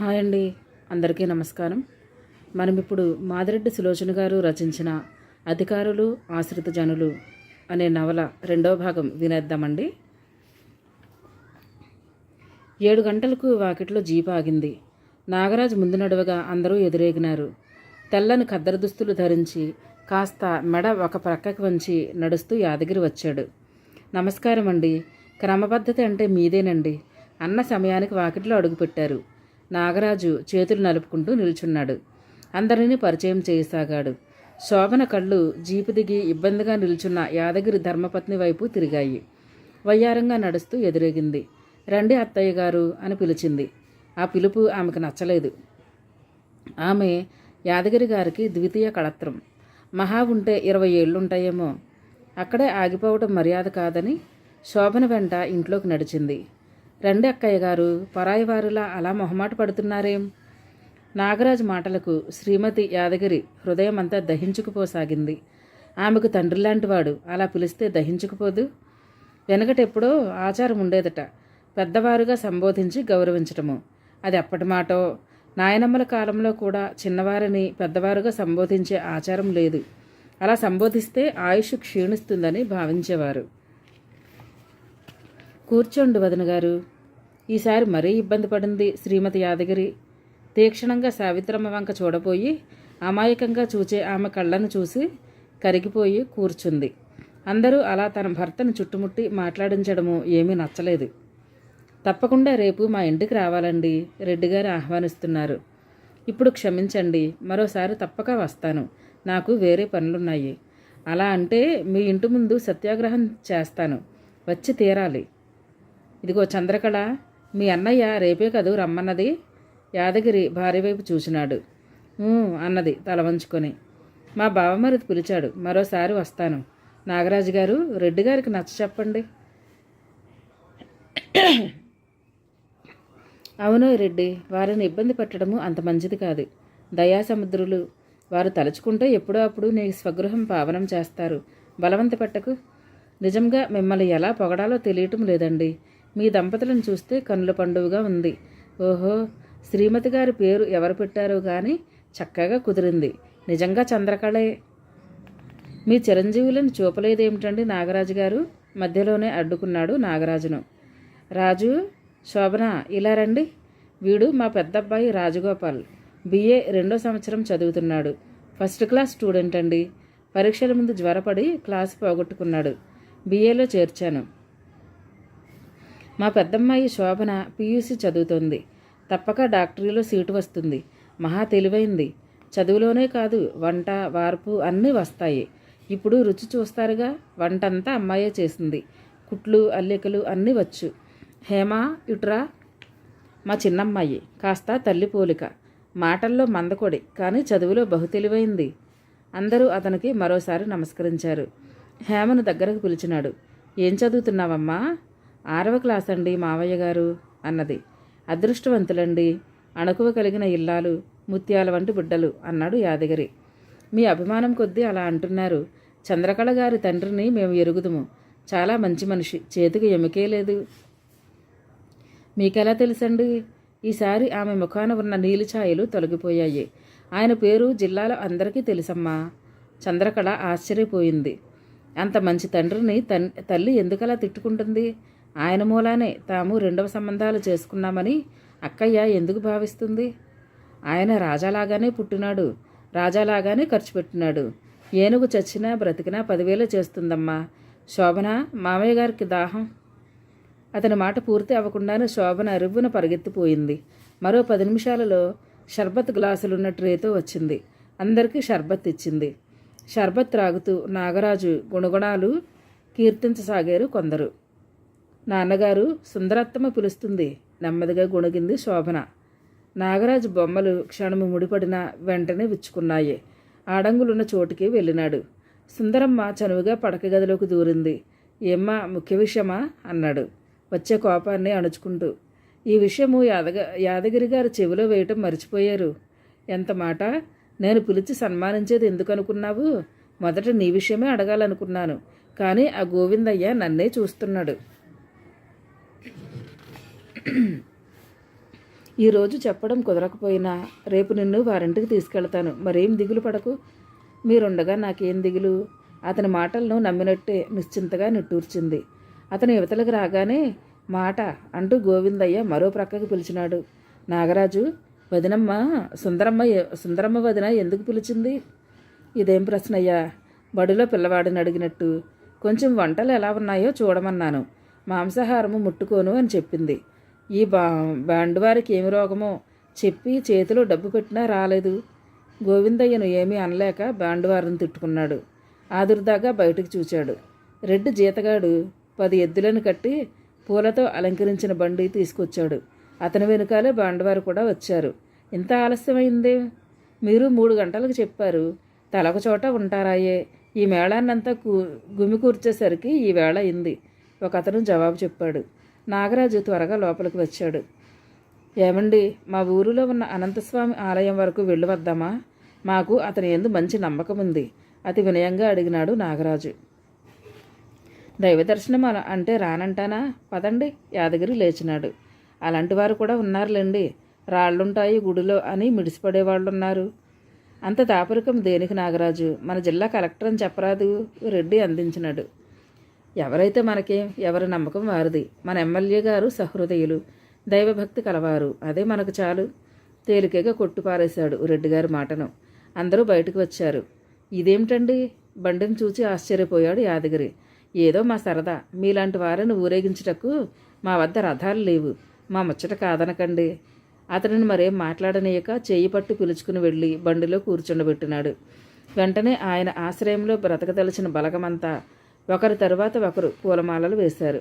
Hi అండి. అందరికీ నమస్కారం. మనం ఇప్పుడు మాదిరెడ్డి సులోచన గారు రచించిన అధికారులు ఆశ్రిత జనులు అనే నవల రెండవ భాగం వినేద్దామండి. ఏడు గంటలకు వాకిట్లో జీప్ ఆగింది. నాగరాజు ముందు నడువగా అందరూ ఎదురేగినారు. తెల్లని కద్దర దుస్తులు ధరించి కాస్త మెడ ఒక ప్రక్కకి వంచి నడుస్తూ యాదగిరి వచ్చాడు. నమస్కారం అండి క్రమపద్ధతి అంటే మీదేనండి. అన్న సమయానికి వాకిట్లో అడుగుపెట్టారు. నాగరాజు చేతులు నలుపుకుంటూ నిల్చున్నాడు. అందరినీ పరిచయం చేయసాగాడు. శోభన కళ్ళు జీపు దిగి ఇబ్బందిగా నిల్చున్న యాదగిరి ధర్మపత్ని వైపు తిరిగాయి. వయ్యారంగా నడుస్తూ ఎదురేగింది. రండి అత్తయ్య గారు అని పిలిచింది. ఆ పిలుపు ఆమెకు నచ్చలేదు. ఆమె యాదగిరి గారికి ద్వితీయ కళత్రం. మహా ఉంటే ఇరవై ఏళ్ళుంటాయేమో. అక్కడే ఆగిపోవటం మర్యాద కాదని శోభన వెంట ఇంట్లోకి నడిచింది. రండి అక్కయ్య గారు పరాయి వారులా అలా మొహమాట పడుతున్నారేం? నాగరాజు మాటలకు శ్రీమతి యాదగిరి హృదయమంతా దహించుకుపోసాగింది. ఆమెకు తండ్రి లాంటివాడు అలా పిలిస్తే దహించుకుపోదు? వెనకటెప్పుడో ఆచారం ఉండేదట పెద్దవారుగా సంబోధించి గౌరవించటము. అది అప్పటి మాటో నాయనమ్మల కాలంలో కూడా చిన్నవారిని పెద్దవారుగా సంబోధించే ఆచారం లేదు. అలా సంబోధిస్తే ఆయుష్ క్షీణిస్తుందని భావించేవారు. కూర్చోండి వదిన గారు ఈసారి మరీ ఇబ్బంది పడింది శ్రీమతి యాదగిరి. తీక్షణంగా సావిత్రమ్మ వంక చూడబోయి అమాయకంగా చూచే ఆమె కళ్ళను చూసి కరిగిపోయి కూర్చుంది. అందరూ అలా తన భర్తను చుట్టుముట్టి మాట్లాడించడము ఏమీ నచ్చలేదు. తప్పకుండా రేపు మా ఇంటికి రావాలండి రెడ్డి గారు ఆహ్వానిస్తున్నారు. ఇప్పుడు క్షమించండి మరోసారి తప్పక వస్తాను నాకు వేరే పనులున్నాయి. అలా అంటే మీ ఇంటి ముందు సత్యాగ్రహం చేస్తాను వచ్చి తీరాలి. ఇదిగో చంద్రకళ. మీ అన్నయ్య రేపే కదూ రమ్మన్నది? యాదగిరి భార్య వైపు చూసినాడు. అన్నది తల వంచుకొని. మా బావమరిది పిలిచాడు. మరోసారి వస్తాను. నాగరాజు గారు రెడ్డి గారికి నచ్చ చెప్పండి. అవును రెడ్డి వారిని ఇబ్బంది పెట్టడము అంత మంచిది కాదు. దయాసముద్రులు వారు తలుచుకుంటే ఎప్పుడో అప్పుడు నీ స్వగృహం పావనం చేస్తారు. బలవంత పెట్టకు. నిజంగా మిమ్మల్ని ఎలా పొగడాలో తెలియటం లేదండి. మీ దంపతులను చూస్తే కన్నుల పండుగగా ఉంది. ఓహో శ్రీమతి గారి పేరు ఎవరు పెట్టారో కానీ చక్కగా కుదిరింది. నిజంగా చంద్రకళే. మీ చిరంజీవులను చూపలేదేమిటండి నాగరాజు గారు? మధ్యలోనే అడ్డుకున్నాడు నాగరాజును. రాజు శోభన ఇలా రండి. వీడు మా పెద్దబ్బాయి రాజగోపాల్. బిఏ రెండో సంవత్సరం చదువుతున్నాడు. ఫస్ట్ క్లాస్ స్టూడెంట్ అండి పరీక్షల ముందు జ్వరపడి క్లాస్ పోగొట్టుకున్నాడు. బిఏలో చేర్చాను. మా పెద్దమ్మాయి శోభన పీయూసీ చదువుతోంది. తప్పక డాక్టరీలో సీటు వస్తుంది. మహా తెలివైంది. చదువులోనే కాదు వంట వార్పు అన్నీ వస్తాయి. ఇప్పుడు రుచి చూస్తారుగా? వంటంతా అమ్మాయే చేసింది. కుట్లు అల్లికలు అన్నీ వచ్చు. హేమ ఇటురా? మా చిన్నమ్మాయి కాస్త తల్లి పోలిక. మాటల్లో మందకొడి కానీ చదువులో బహు తెలివైంది అందరూ అతనికి మరోసారి నమస్కరించారు. హేమను దగ్గరకు పిలిచినాడు. ఏం చదువుతున్నావమ్మా? ఆరవ క్లాస్ అండి మావయ్య గారు అన్నది. అదృష్టవంతులండి. అణకువ కలిగిన ఇల్లాలు ముత్యాల వంటి బిడ్డలు అన్నాడు యాదగిరి. మీ అభిమానం కొద్దీ అలా అంటున్నారు. చంద్రకళ గారి తండ్రిని మేము ఎరుగుదుము. చాలా మంచి మనిషి. చేతికి ఎముకే లేదు. మీకెలా తెలుసండి? ఈసారి ఆమె ముఖాన ఉన్న నీలిఛాయలు తొలగిపోయాయి. ఆయన పేరు జిల్లాలో అందరికీ తెలుసమ్మా. చంద్రకళ ఆశ్చర్యపోయింది. అంత మంచి తండ్రిని తన్ తల్లి ఎందుకలా తిట్టుకుంటుంది? ఆయన మూలానే తాము రెండవ సంబంధాలు చేసుకున్నామని అక్కయ్య ఎందుకు భావిస్తుంది? ఆయన రాజాలాగానే పుట్టినాడు రాజాలాగానే ఖర్చు పెట్టినాడు. ఏనుగు చచ్చినా బ్రతికినా పదివేలు చేస్తుందమ్మా. శోభన మామయ్య గారికి దాహం. అతని మాట పూర్తి అవ్వకుండానే శోభన అరువున పరిగెత్తిపోయింది. మరో పది నిమిషాలలో షర్బత్ గ్లాసులున్న ట్రేతో వచ్చింది. అందరికీ షర్బత్ ఇచ్చింది. షర్బత్ త్రాగుతూ నాగరాజు గుణగుణాలు కీర్తించసాగారు కొందరు. నాన్నగారు సుందరత్తమ్మ పిలుస్తుంది. నెమ్మదిగా గుణగింది శోభన. నాగరాజు బొమ్మలు క్షణము ముడిపడిన వెంటనే విచ్చుకున్నాయి. ఆడంగులున్న చోటుకి వెళ్ళినాడు. సుందరమ్మ చనువుగా పడక గదిలోకి దూరింది. ఏమ్మా ముఖ్య విషయమా? అన్నాడు. వచ్చే కోపాన్ని అణుచుకుంటూ. ఈ విషయము యాదగ యాదగిరి గారు చెవిలో వేయటం మర్చిపోయారు. ఎంత మాట? నేను పిలిచి సన్మానించేది ఎందుకు అనుకున్నావు? మొదట నీ విషయమే అడగాలనుకున్నాను. కానీ ఆ గోవిందయ్య నన్నే చూస్తున్నాడు. ఈరోజు చెప్పడం కుదరకపోయినా రేపు నిన్ను వారింటికి తీసుకెళ్తాను. మరేం దిగులు పడకు. మీరుండగా నాకేం దిగులు? అతని మాటలను నమ్మినట్టే నిశ్చింతగా నిట్టూర్చింది. అతను యువతలకు రాగానే మాట అంటూ గోవిందయ్య మరో ప్రక్కకు పిలిచినాడు. నాగరాజు వదినమ్మ సుందరమ్మ సుందరమ్మ వదిన ఎందుకు పిలిచింది? ఇదేం ప్రశ్నయ్యా? బడిలో పిల్లవాడిని అడిగినట్టు. కొంచెం వంటలు ఎలా ఉన్నాయో చూడమన్నాను. మాంసాహారము ముట్టుకోను అని చెప్పింది. ఈ బా బ్యాండ్ వారికి ఏమి రోగమో చెప్పి చేతిలో డబ్బు పెట్టినా రాలేదు. గోవిందయ్యను ఏమీ అనలేక బ్యాండ్ వారిని తిట్టుకున్నాడు. ఆదుర్దాగా బయటకు చూచాడు. రెడ్డి జీతగాడు పది ఎద్దులను కట్టి పూలతో అలంకరించిన బండి తీసుకొచ్చాడు. అతని వెనుకాలే బాండవారు కూడా వచ్చారు. ఇంత ఆలస్యమైందే? మీరు మూడు గంటలకు చెప్పారు. తలొక చోట ఉంటారాయే. ఈ మేళాన్నంతా కూ గుమి కూర్చేసరికి ఈ వేళ అయింది. ఒక అతను జవాబు చెప్పాడు. నాగరాజు త్వరగా లోపలికి వచ్చాడు. ఏమండి మా ఊరిలో ఉన్న అనంతస్వామి ఆలయం వరకు వెళ్ళి వద్దామా? మాకు అతని ఎందు మంచి నమ్మకం ఉంది. అతి వినయంగా అడిగినాడు నాగరాజు. దైవ దర్శనం అలా అంటే రానంటానా? పదండి యాదగిరి లేచినాడు. అలాంటి వారు కూడా ఉన్నారులేండి. రాళ్ళుంటాయి గుడిలో అని మిడిసిపడేవాళ్ళు ఉన్నారు అంత దాపరికం దేనికి నాగరాజు? మన జిల్లా కలెక్టర్ అని చెప్పరాదు రెడ్డి అందించినాడు. ఎవరైతే మనకేం ఎవరి నమ్మకం వారిది. మన ఎమ్మెల్యే గారు సహృదయులు దైవభక్తి కలవారు. అదే మనకు చాలు. తేలికగా కొట్టుపారేశాడు రెడ్డిగారి మాటను. అందరూ బయటకు వచ్చారు. ఇదేమిటండి? బండిని చూచి ఆశ్చర్యపోయాడు యాదగిరి. ఏదో మా సరదా. మీలాంటి వారిని ఊరేగించుటకు మా వద్ద రథాలు లేవు. మా ముచ్చట కాదనకండి. అతనిని మరేం మాట్లాడనీయక చేయి పట్టు పిలుచుకుని వెళ్ళి బండిలో కూర్చుండబెట్టినాడు. వెంటనే ఆయన ఆశ్రయంలో బ్రతకదలిచిన బలగమంతా ఒకరి తరువాత ఒకరు పూలమాలలు వేశారు.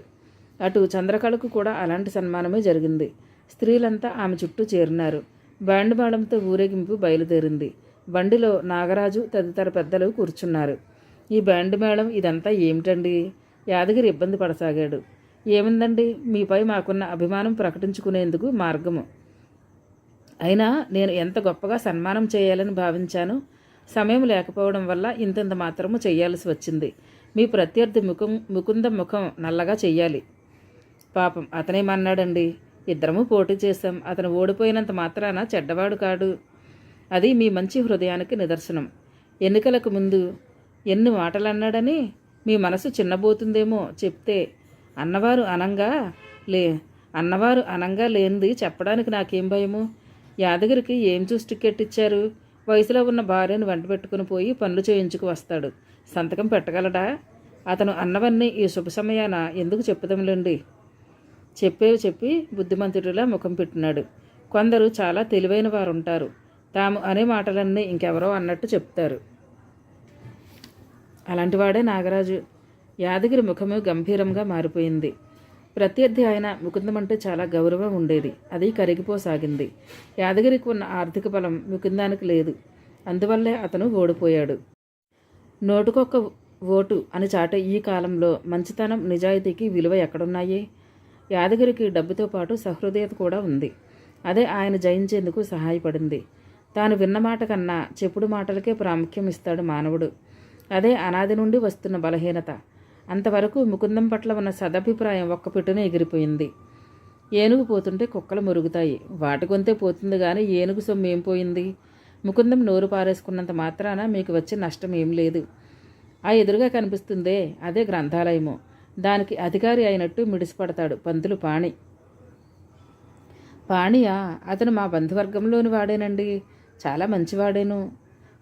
అటు చంద్రకళకు కూడా అలాంటి సన్మానమే జరిగింది. స్త్రీలంతా ఆమె చుట్టూ చేరినారు. బ్యాండ్ మేళంతో ఊరేగింపు బయలుదేరింది. బండిలో నాగరాజు తదితర పెద్దలు కూర్చున్నారు. ఈ బ్యాండ్ మేళం ఇదంతా ఏమిటండి? యాదగిరి ఇబ్బంది పడసాగాడు. ఏముందండి? మీపై మాకున్న అభిమానం ప్రకటించుకునేందుకు మార్గము. అయినా నేను ఎంత గొప్పగా సన్మానం చేయాలని భావించాను? సమయం లేకపోవడం వల్ల ఇంతంత మాత్రము చేయాల్సి వచ్చింది. మీ ప్రత్యర్థి ముఖం ముకుంద ముఖం నల్లగా చెయ్యాలి. పాపం అతనేమన్నాడండి ఇద్దరము పోటీ చేశాం. అతను ఓడిపోయినంత మాత్రాన చెడ్డవాడు కాడు. అది మీ మంచి హృదయానికి నిదర్శనం. ఎన్నికలకు ముందు ఎన్ని మాటలు అన్నాడని మీ మనసు చిన్నబోతుందేమో చెప్తే అన్నవారు అనంగా లే అన్నవారు అనంగా లేనిది చెప్పడానికి నాకేం భయము? యాదగిరికి ఏం చూసి టికెట్ ఇచ్చారు? వయసులో ఉన్న భార్యను వెంట పెట్టుకుని పోయి పనులు చేయించుకు వస్తాడు. సంతకం పెట్టగలడా? అతను అన్నవన్నీ ఈ శుభ సమయాన ఎందుకు చెప్పుదాంలేండి చెప్పేవి చెప్పి బుద్ధిమంతుడిలా ముఖం పెట్టినాడు. కొందరు చాలా తెలివైన వారు ఉంటారు తాము అనే మాటలన్నీ ఇంకెవరో అన్నట్టు చెప్తారు. అలాంటివాడే నాగరాజు. యాదగిరి ముఖము గంభీరంగా మారిపోయింది. ప్రత్యర్థి ఆయన ముకుందమంటే చాలా గౌరవం ఉండేది. అది కరిగిపోసాగింది. యాదగిరికి ఉన్న ఆర్థిక బలం ముకుందానికి లేదు. అందువల్లే అతను ఓడిపోయాడు. నోటుకొక్క ఓటు అని చాటే ఈ కాలంలో మంచితనం నిజాయితీకి విలువ ఎక్కడున్నాయి? యాదగిరికి డబ్బుతో పాటు సహృదయత కూడా ఉంది. అదే ఆయన జయించేందుకు సహాయపడింది. తాను విన్న మాట కన్నా చెప్పుడు మాటలకే ప్రాముఖ్యం ఇస్తాడు మానవుడు. అదే అనాది నుండి వస్తున్న బలహీనత. అంతవరకు ముకుందం పట్ల ఉన్న సదభిప్రాయం ఒక్క పెట్టున ఎగిరిపోయింది. ఏనుగు పోతుంటే కుక్కలు మురుగుతాయి. వాటి గొంతే పోతుంది కానీ ఏనుగు సొమ్ము ఏం పోయింది? ముకుందం నోరు పారేసుకున్నంత మాత్రాన మీకు వచ్చే నష్టం ఏం లేదు. ఆ ఎదురుగా కనిపిస్తుందే అదే గ్రంథాలయము. దానికి అధికారి అయినట్టు మిడిసిపడతాడు పంతులు పాణి. పాణియా అతను మా బంధువర్గంలోని వాడేనండి. చాలా మంచివాడేను.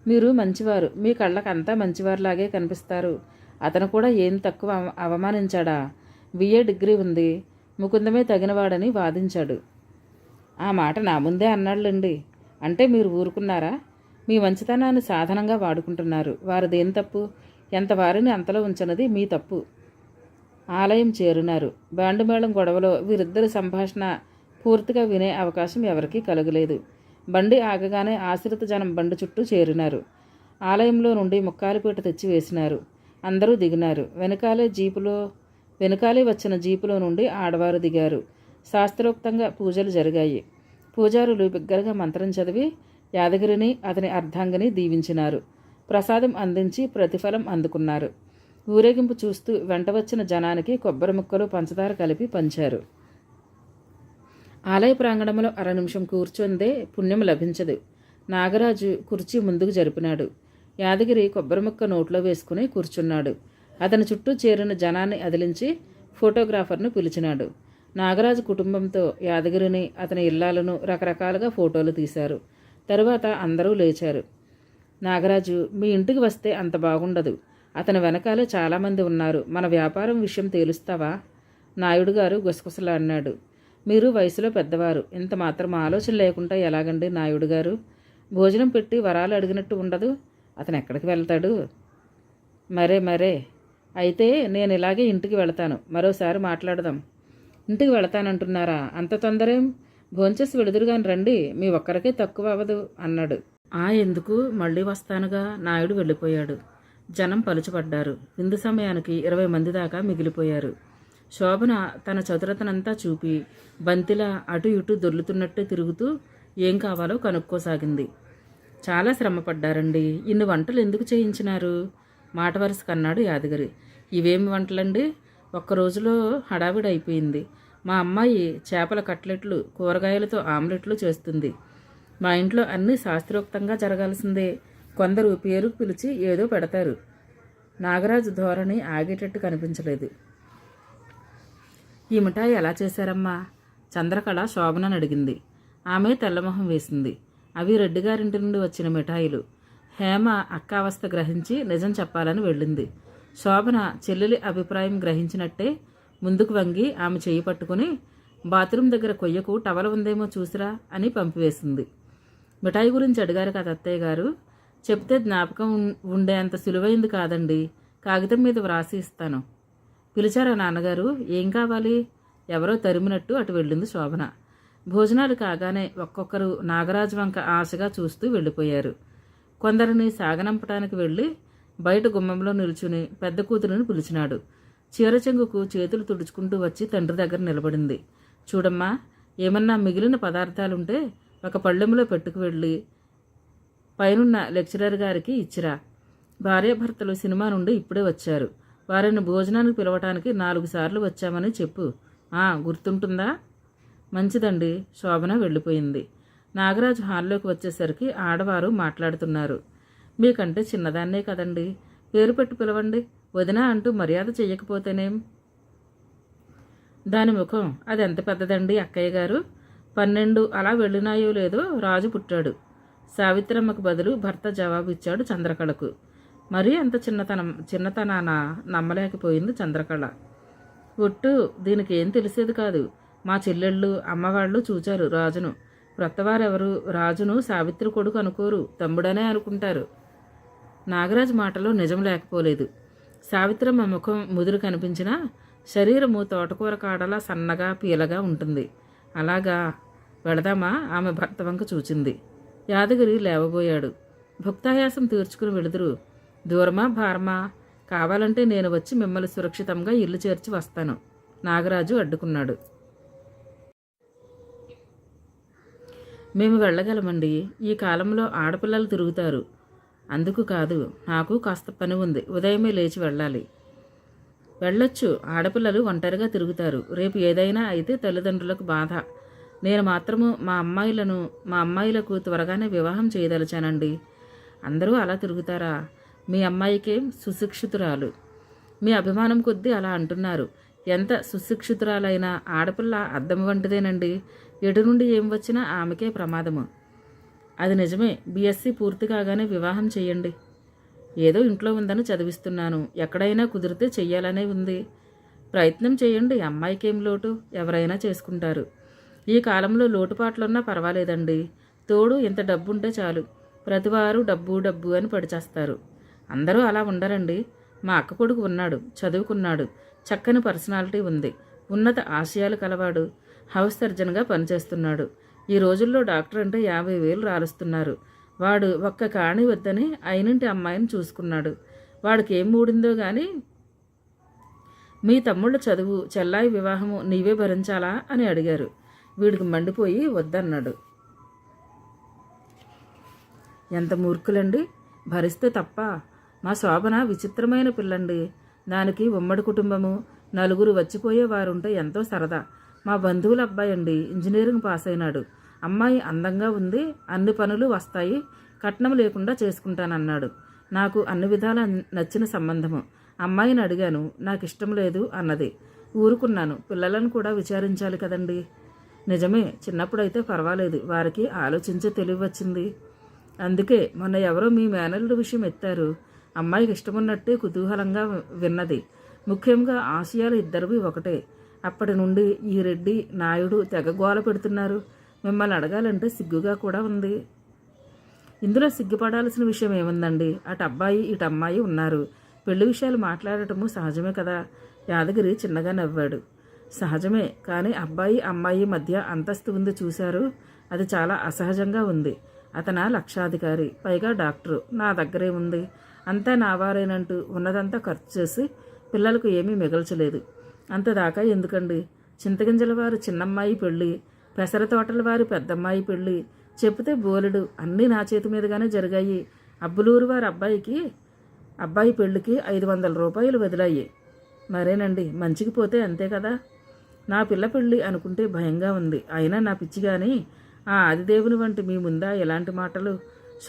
మీరు మంచివారు. మీ కళ్ళకంతా మంచివారిలాగే కనిపిస్తారు. అతను కూడా ఏం తక్కువ అవ- అవమానించాడా? బిఏ డిగ్రీ ఉంది. ముకుందమే తగినవాడని వాదించాడు. ఆ మాట నా ముందే అన్నాళ్ళండి అంటే మీరు ఊరుకున్నారా? మీ మంచితనాన్ని సాధనంగా వాడుకుంటున్నారు. వారిదేం తప్పు? ఎంత వారిని అంతలో ఉంచనది మీ తప్పు. ఆలయం చేరినారు బ్యాండు మేళం గొడవలో వీరిద్దరి సంభాషణ పూర్తిగా వినే అవకాశం ఎవరికీ కలగలేదు. బండి ఆగగానే ఆశ్రిత జనం బండి చుట్టూ చేరినారు. ఆలయంలో నుండి ముక్కాలిపీట తెచ్చి వేసినారు అందరూ దిగినారు. వెనకాలే జీపులో వెనకాలే వచ్చిన జీపులో నుండి ఆడవారు దిగారు. శాస్త్రోక్తంగా పూజలు జరిగాయి. పూజారులు బిగ్గరగా మంత్రం చదివి యాదగిరిని అతని అర్ధాంగిని దీవించినారు. ప్రసాదం అందించి ప్రతిఫలం అందుకున్నారు. ఊరేగింపు చూస్తూ వెంట వచ్చిన జనానికి కొబ్బరి ముక్కలు పంచదార కలిపి పంచారు. ఆలయ ప్రాంగణంలో అర నిమిషం కూర్చుందే పుణ్యం లభించదు. నాగరాజు కుర్చీ ముందుకు జరిపినాడు. యాదగిరి కొబ్బరి ముక్క నోట్లో వేసుకుని కూర్చున్నాడు. అతని చుట్టూ చేరిన జనాన్ని అదిలించి ఫోటోగ్రాఫర్ను పిలిచినాడు. నాగరాజు కుటుంబంతో యాదగిరిని అతని ఇల్లాలను రకరకాలుగా ఫోటోలు తీశారు. తరువాత అందరూ లేచారు. నాగరాజు మీ ఇంటికి వస్తే అంత బాగుండదు. అతని వెనకాలే చాలామంది ఉన్నారు. మన వ్యాపారం విషయం తేలుస్తావా? నాయుడు గారు గుసగుసలాడినాడు. మీరు వయసులో పెద్దవారు. ఇంత మాత్రం ఆలోచన లేకుండా ఎలాగండి నాయుడు గారు? భోజనం పెట్టి వరాలు అడిగినట్టు ఉండదు. అతను ఎక్కడికి వెళ్తాడు? మరే మరే. అయితే నేను ఇలాగే ఇంటికి వెళతాను. మరోసారి మాట్లాడదాం. ఇంటికి వెళతానంటున్నారా? అంత తొందరేం? భోంచేసి వెడుదురుగాని రండి. మీ ఒక్కరికే తక్కువ అవ్వదు అన్నాడు. ఆ ఎందుకు? మళ్ళీ వస్తానుగా? నాయుడు వెళ్ళిపోయాడు. జనం పలుచబడ్డారు. విందు సమయానికి ఇరవై మంది దాకా మిగిలిపోయారు. శోభన తన చతురతనంతా చూపి బంతిలా అటు ఇటు దొర్లుతున్నట్టే తిరుగుతూ ఏం కావాలో కనుక్కోసాగింది. చాలా శ్రమపడ్డారండి. ఇన్ని వంటలు ఎందుకు చేయించినారు? మాట వరుస కన్నాడు యాదగిరి. ఇవేమి వంటలండి? ఒక్క రోజులో హడావిడి అయిపోయింది. మా అమ్మాయి చేపల కట్లెట్లు కూరగాయలతో ఆమ్లెట్లు చేస్తుంది. మా ఇంట్లో అన్నీ శాస్త్రోక్తంగా జరగాల్సిందే. కొందరు పేరు పిలిచి ఏదో పెడతారు. నాగరాజు ధోరణి ఆగేటట్టు కనిపించలేదు. ఈ మిఠాయి ఎలా చేశారమ్మా? చంద్రకళ శోభనని అడిగింది. ఆమె తెల్లమొహం వేసింది. అవి రెడ్డిగారింటి నుండి వచ్చిన మిఠాయిలు. హేమ అక్కావస్థ గ్రహించి నిజం చెప్పాలని వెళ్ళింది. శోభన చెల్లెలి అభిప్రాయం గ్రహించినట్టే ముందుకు వంగి ఆమె చేయి పట్టుకుని బాత్రూమ్ దగ్గర కొయ్యకు టవల ఉందేమో చూసిరా అని పంపివేసింది. మిఠాయి గురించి అడిగారు కదా అత్తయ్య గారు. చెప్తే జ్ఞాపకం ఉం- ఉండేంత సులువైంది కాదండి. కాగితం మీద వ్రాసి ఇస్తాను. పిలిచారా నాన్నగారు? ఏం కావాలి? ఎవరో తరిమినట్టు అటు వెళ్ళింది శోభన. భోజనాలు కాగానే ఒక్కొక్కరు నాగరాజు వంక ఆశగా చూస్తూ వెళ్ళిపోయారు. కొందరిని సాగనంపటానికి వెళ్ళి బయట గుమ్మంలో నిల్చుని పెద్ద కూతురుని పిలిచినాడు. చీరచెంగుకు చేతులు తుడుచుకుంటూ వచ్చి తండ్రి దగ్గర నిలబడింది. చూడమ్మా ఏమన్నా మిగిలిన పదార్థాలుంటే ఒక పళ్ళెంలో పెట్టుకు వెళ్ళి పైనున్న లెక్చరర్ గారికి ఇచ్చిరా. భార్యాభర్తలు సినిమా నుండి ఇప్పుడే వచ్చారు. వారిని భోజనానికి పిలవటానికి నాలుగు సార్లు వచ్చామని చెప్పు. ఆ గుర్తుంటుందా? మంచిదండి శోభన వెళ్ళిపోయింది. నాగరాజు హాల్లోకి వచ్చేసరికి ఆడవారు మాట్లాడుతున్నారు. మీకంటే చిన్నదాన్నే కదండి. పేరు పెట్టి పిలవండి. వదిన అంటూ మర్యాద చెయ్యకపోతేనేం? దాని ముఖం అది ఎంత పెద్దదండి అక్కయ్య గారు? పన్నెండు అలా వెళ్ళినాయో లేదో రాజు పుట్టాడు. సావిత్రమ్మకు బదులు భర్త జవాబిచ్చాడు చంద్రకళకు. మరీ అంత చిన్నతనం చిన్నతనాన నమ్మలేకపోయింది చంద్రకళ. ఒట్టు దీనికి ఏం తెలిసేది కాదు. మా చెల్లెళ్ళు అమ్మవాళ్ళు చూచారు రాజును. క్రొత్తవారెవరు రాజును సావిత్రి కొడుకు అనుకోరు తమ్ముడనే అనుకుంటారు. నాగరాజు మాటలో నిజం లేకపోలేదు. సావిత్రమ్మ ముఖం ముదురు కనిపించినా శరీరము తోటకూర కాడలా సన్నగా పీలగా ఉంటుంది. అలాగా వెళదామా? ఆమె భర్త వంక చూచింది. యాదగిరి లేవబోయాడు. భుక్తాయాసం తీర్చుకుని వెళుదురు. దూరమా? భారమా? కావాలంటే నేను వచ్చి మిమ్మల్ని సురక్షితంగా ఇల్లు చేర్చి వస్తాను. నాగరాజు అడ్డుకున్నాడు. మేము వెళ్ళగలమండి. ఈ కాలంలో ఆడపిల్లలు తిరుగుతారు. అందుకు కాదు నాకు కాస్త పని ఉంది. ఉదయమే లేచి వెళ్ళాలి. వెళ్ళొచ్చు. ఆడపిల్లలు ఒంటరిగా తిరుగుతారు. రేపు ఏదైనా అయితే తల్లిదండ్రులకు బాధ. నేను మాత్రము మా అమ్మాయిలను మా అమ్మాయిలకు త్వరగానే వివాహం చేయదలిచానండి. అందరూ అలా తిరుగుతారా? మీ అమ్మాయికే సుశిక్షితురాలు. మీ అభిమానం కొద్దీ అలా అంటున్నారు. ఎంత సుశిక్షితురాలైనా ఆడపిల్ల అద్దం వంటిదేనండి. ఎటు నుండి ఏం వచ్చినా ఆమెకే ప్రమాదము. అది నిజమే బీఎస్సీ పూర్తి కాగానే వివాహం చేయండి. ఏదో ఇంట్లో ఉందని చదివిస్తున్నాను ఎక్కడైనా కుదిరితే చెయ్యాలనే ఉంది. ప్రయత్నం చేయండి అమ్మాయికేం లోటు? ఎవరైనా చేసుకుంటారు. ఈ కాలంలో లోటుపాట్లున్నా పర్వాలేదండి. తోడు ఇంత డబ్బు ఉంటే చాలు. ప్రతివారు డబ్బు డబ్బు అని పడిచేస్తారు. అందరూ అలా ఉండరండి. మా అక్క కొడుకు ఉన్నాడు చదువుకున్నాడు. చక్కని పర్సనాలిటీ ఉంది. ఉన్నత ఆశయాలు కలవాడు. హౌస్ సర్జన్గా పనిచేస్తున్నాడు. ఈ రోజుల్లో డాక్టర్ అంటే యాభై వేలు రాలుస్తున్నారు. వాడు ఒక్క కాణి వద్దని అయినింటి అమ్మాయిని చూసుకున్నాడు. వాడికి ఏం మూడిందో కానీ మీ తమ్ముళ్ళ చదువు చెల్లాయి వివాహము నీవే భరించాలా? అని అడిగారు. వీడికి మండిపోయి వద్దన్నాడు. ఎంత మూర్ఖులండి. భరిస్తే తప్ప మా శోభన విచిత్రమైన పిల్లండి. దానికి ఉమ్మడి కుటుంబము నలుగురు వచ్చిపోయే వారుంటే ఎంతో సరదా. మా బంధువుల అబ్బాయి అండి. ఇంజనీరింగ్ పాస్ అయినాడు. అమ్మాయి అందంగా ఉంది అన్ని పనులు వస్తాయి కట్నం లేకుండా చేసుకుంటానన్నాడు. నాకు అన్ని విధాల నచ్చిన సంబంధము. అమ్మాయిని అడిగాను నాకు ఇష్టం లేదు అన్నది. ఊరుకున్నాను. పిల్లలను కూడా విచారించాలి కదండి. నిజమే చిన్నప్పుడైతే పర్వాలేదు. వారికి ఆలోచించే తెలివి వచ్చింది. అందుకే మొన్న ఎవరో మీ మేనల్లుడు విషయం ఎత్తారు. అమ్మాయికి ఇష్టమున్నట్టే కుతూహలంగా విన్నది. ముఖ్యంగా ఆశయాలు ఇద్దరివి ఒకటే. అప్పటి నుండి ఈ రెడ్డి నాయుడు తెగ గోల పెడుతున్నారు. మిమ్మల్ని అడగాలంటే సిగ్గుగా కూడా ఉంది. ఇందులో సిగ్గుపడాల్సిన విషయం ఏముందండి? అటు అబ్బాయి ఇటు అమ్మాయి ఉన్నారు. పెళ్ళి విషయాలు మాట్లాడటము సహజమే కదా? యాదగిరి చిన్నగా నవ్వాడు. సహజమే కానీ అబ్బాయి అమ్మాయి మధ్య అంతస్తు ఉంది చూశారు. అది చాలా అసహజంగా ఉంది. అతన లక్షాధికారి పైగా డాక్టరు. నా దగ్గరే ఉంది. అంతా నావారేనంటూ ఉన్నదంతా ఖర్చు చేసి పిల్లలకు ఏమీ మిగల్చలేదు. అంతదాకా ఎందుకండి? చింతగింజల వారు చిన్నమ్మాయి పెళ్ళి పెసర తోటల వారు పెద్దమ్మాయి పెళ్ళి చెప్తే బోలెడు అన్నీ నా చేతి మీదుగానే జరిగాయి. అబ్బులూరు వారి అబ్బాయికి అబ్బాయి పెళ్ళికి ఐదు వందల రూపాయలు వదిలాయి మరేనండి మంచికి పోతే అంతే కదా? నా పిల్ల పెళ్ళి అనుకుంటే భయంగా ఉంది. అయినా నా పిచ్చి కానీ ఆ ఆదిదేవుని వంటి మీ ముందా ఎలాంటి మాటలు?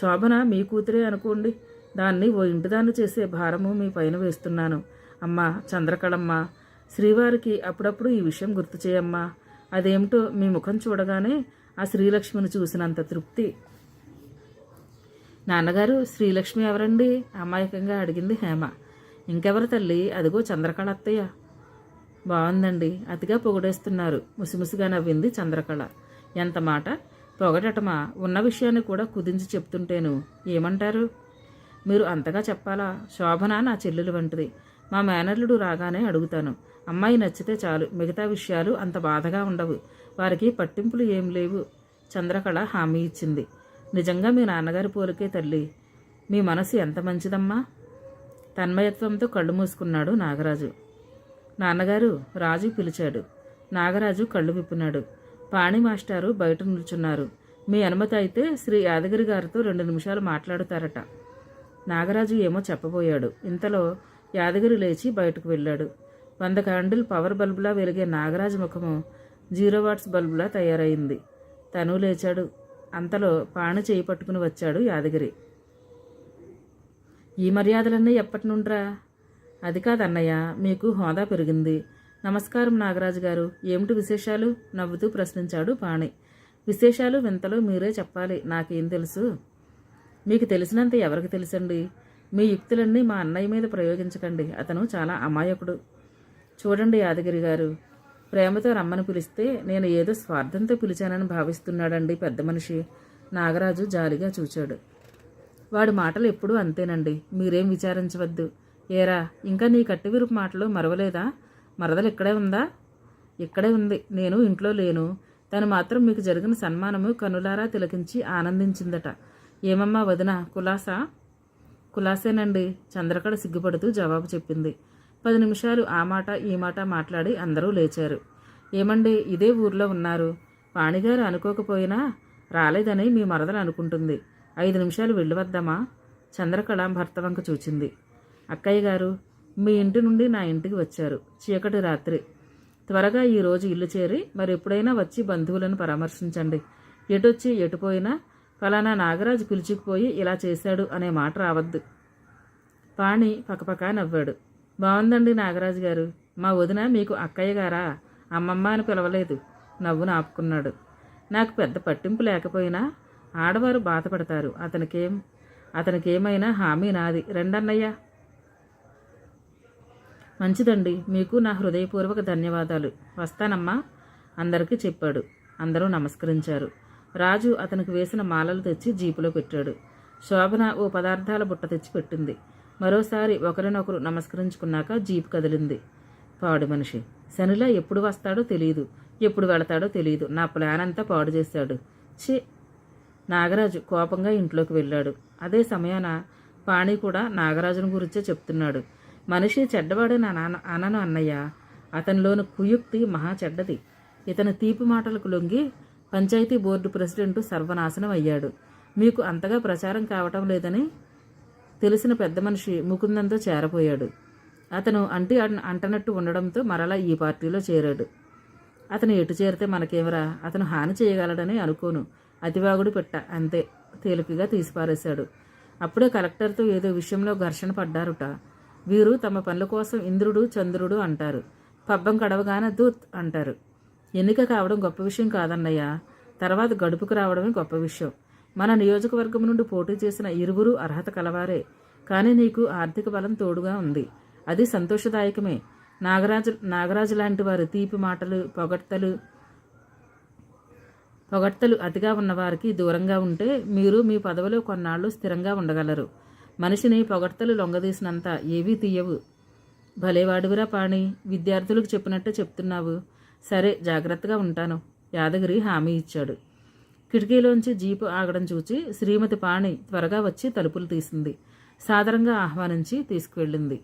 శోభన మీ కూతురే అనుకోండి. దాన్ని ఓ ఇంటిదాన్ని చేసే భారము మీ పైన వేస్తున్నాను. అమ్మా చంద్రకళమ్మ శ్రీవారికి అప్పుడప్పుడు ఈ విషయం గుర్తు చేయమ్మా. అదేమిటో మీ ముఖం చూడగానే ఆ శ్రీలక్ష్మిని చూసినంత తృప్తి. నాన్నగారు శ్రీలక్ష్మి ఎవరండి? అమాయకంగా అడిగింది హేమ. ఇంకెవరు తల్లి? అదిగో చంద్రకళ అత్తయ్య. బాగుందండి అతిగా పొగడేస్తున్నారు. ముసిముసిగా నవ్వింది చంద్రకళ. ఎంత మాట? పొగడటమా? ఉన్న విషయాన్ని కూడా కుదించి చెప్తుంటేను ఏమంటారు? మీరు అంతగా చెప్పాలా? శోభన నా చెల్లెలు వంటిది. మా మేనర్లుడు రాగానే అడుగుతాను. అమ్మాయి నచ్చితే చాలు మిగతా విషయాలు అంత బాధగా ఉండవు. వారికి పట్టింపులు ఏం లేవు. చంద్రకళ హామీ ఇచ్చింది. నిజంగా మీ నాన్నగారి పోలికే తల్లి. మీ మనసు ఎంత మంచిదమ్మా? తన్మయత్వంతో కళ్ళు మూసుకున్నాడు నాగరాజు. నాన్నగారు రాజు పిలిచాడు. నాగరాజు కళ్ళు విప్పినాడు. పాణి మాస్టారు బయట నిల్చున్నారు. మీ అనుమతి అయితే శ్రీ యాదగిరి గారితో రెండు నిమిషాలు మాట్లాడుతారట. నాగరాజు ఏమో చెప్పబోయాడు. ఇంతలో యాదగిరి లేచి బయటకు వెళ్ళాడు. వంద క్యాండిల్ పవర్ బల్బులా వెలిగే నాగరాజు ముఖము జీరో వాట్స్ బల్బులా తయారైంది. తను లేచాడు. అంతలో పాను చేయి పట్టుకుని వచ్చాడు యాదగిరి. ఈ మర్యాదలన్నీ ఎప్పటి నుండ్రా అది కాదన్నయ్య మీకు హోదా పెరిగింది. నమస్కారం నాగరాజు గారు. ఏమిటి విశేషాలు? నవ్వుతూ ప్రశ్నించాడు పాణి. విశేషాలు వింతలు మీరే చెప్పాలి. నాకేం తెలుసు? మీకు తెలిసినంత ఎవరికి తెలుసండి? మీ యుక్తులన్నీ మా అన్నయ్య మీద ప్రయోగించకండి. అతను చాలా అమాయకుడు. చూడండి యాదగిరి గారు ప్రేమతో రమ్మని పిలిస్తే నేను ఏదో స్వార్థంతో పిలిచానని భావిస్తున్నాడండి పెద్ద మనిషి. నాగరాజు జాలిగా చూచాడు. వాడి మాటలు ఎప్పుడూ అంతేనండి. మీరేం విచారించవద్దు. ఏరా ఇంకా నీ కట్టివిరుపు మాటలు మరవలేదా? మరదలు ఇక్కడే ఉందా? ఇక్కడే ఉంది. నేను ఇంట్లో లేను. తను మాత్రం మీకు జరిగిన సన్మానము కనులారా తిలకించి ఆనందించిందట. ఏమమ్మా వదిన కులాసా? కులాసేనండి. చంద్రకడ సిగ్గుపడుతూ జవాబు చెప్పింది. పది నిమిషాలు ఆ మాట ఈ మాట మాట్లాడి అందరూ లేచారు. ఏమండి ఇదే ఊర్లో ఉన్నారు? పాణిగారు అనుకోకపోయినా రాలేదని మీ మరదలు అనుకుంటుంది. ఐదు నిమిషాలు వెళ్ళి వద్దామా చంద్రకళ భర్త వంక చూచింది. అక్కయ్య గారు మీ ఇంటి నుండి నా ఇంటికి వచ్చారు. చీకటి రాత్రి. త్వరగా ఈరోజు ఇల్లు చేరి మరి ఎప్పుడైనా వచ్చి బంధువులను పరామర్శించండి. ఎటొచ్చి ఎటుపోయినా ఫలానా నాగరాజు పిలుచుకుపోయి ఇలా చేశాడు అనే మాట రావద్దు. పాణి పకపకా నవ్వాడు. బాగుందండి నాగరాజు గారు. మా వదిన మీకు అక్కయ్య గారా? అమ్మమ్మ అని పిలవలేదు. నవ్వును ఆపుకున్నాడు నాకు పెద్ద పట్టింపు లేకపోయినా ఆడవారు బాధపడతారు. అతనికేం అతనికేమైనా హామీ నాది. రెండన్నయ్య. మంచిదండి. మీకు నా హృదయపూర్వక ధన్యవాదాలు. వస్తానమ్మా అందరికీ చెప్పాడు. అందరూ నమస్కరించారు. రాజు అతనికి వేసిన మాలలు తెచ్చి జీపులో పెట్టాడు. శోభన ఓ పదార్థాల బుట్ట తెచ్చి పెట్టింది. మరోసారి ఒకరినొకరు నమస్కరించుకున్నాక జీపు కదిలింది. పాడు మనిషి. శనిలా ఎప్పుడు వస్తాడో తెలియదు ఎప్పుడు వెళతాడో తెలియదు నా ప్లాన్ అంతా పాడు చేశాడు. ఛీ! నాగరాజు కోపంగా ఇంట్లోకి వెళ్ళాడు. అదే సమయాన పాణి కూడా నాగరాజును గురించే చెప్తున్నాడు. మనిషి చెడ్డవాడే నా నాన్న అనను అన్నయ్య. అతనిలోని కుయుక్తి మహా చెడ్డది. ఇతని తీపి మాటలకు లొంగి పంచాయతీ బోర్డు ప్రెసిడెంట్ సర్వనాశనం అయ్యాడు. మీకు అంతగా ప్రచారం కావటం లేదని తెలిసిన పెద్ద మనిషి ముకుందంతో చేరపోయాడు అతను అంటి అంటనట్టు ఉండడంతో మరలా ఈ పార్టీలో చేరాడు. అతను ఎటు చేరితే మనకేమరా? అతను హాని చేయగలడని అనుకోను. అతివాగుడు పెట్ట అంతే. తేలికగా తీసిపారేశాడు. అప్పుడే కలెక్టర్తో ఏదో విషయంలో ఘర్షణ పడ్డారుట. వీరు తమ పనుల కోసం ఇంద్రుడు చంద్రుడు అంటారు. పబ్బం కడవగానే దూత్ అంటారు. ఎన్నిక కావడం గొప్ప విషయం కాదన్నయ్య. తర్వాత గడుపుకు రావడమే గొప్ప విషయం. మన నియోజకవర్గం నుండి పోటీ చేసిన ఇరువురు అర్హత కలవారే. కానీ నీకు ఆర్థిక బలం తోడుగా ఉంది. అది సంతోషదాయకమే. నాగరాజు నాగరాజు లాంటి వారి తీపి మాటలు పొగడ్తలు పొగడ్తలు అతిగా ఉన్నవారికి దూరంగా ఉంటే మీరు మీ పదవిలో కొన్నాళ్ళు స్థిరంగా ఉండగలరు. మనిషిని పొగడ్తలు లొంగదీసినంత ఏవీ తీయవు. భలేవాడివిరా పాణి విద్యార్థులకు చెప్పినట్టే చెప్తున్నావు. సరే జాగ్రత్తగా ఉంటాను. యాదగిరి హామీ ఇచ్చాడు. కిటికీలోంచి జీపు ఆగడం చూచి శ్రీమతి పాణి త్వరగా వచ్చి తలుపులు తీసింది. సాదరంగా ఆహ్వానించి తీసుకువెళ్ళింది.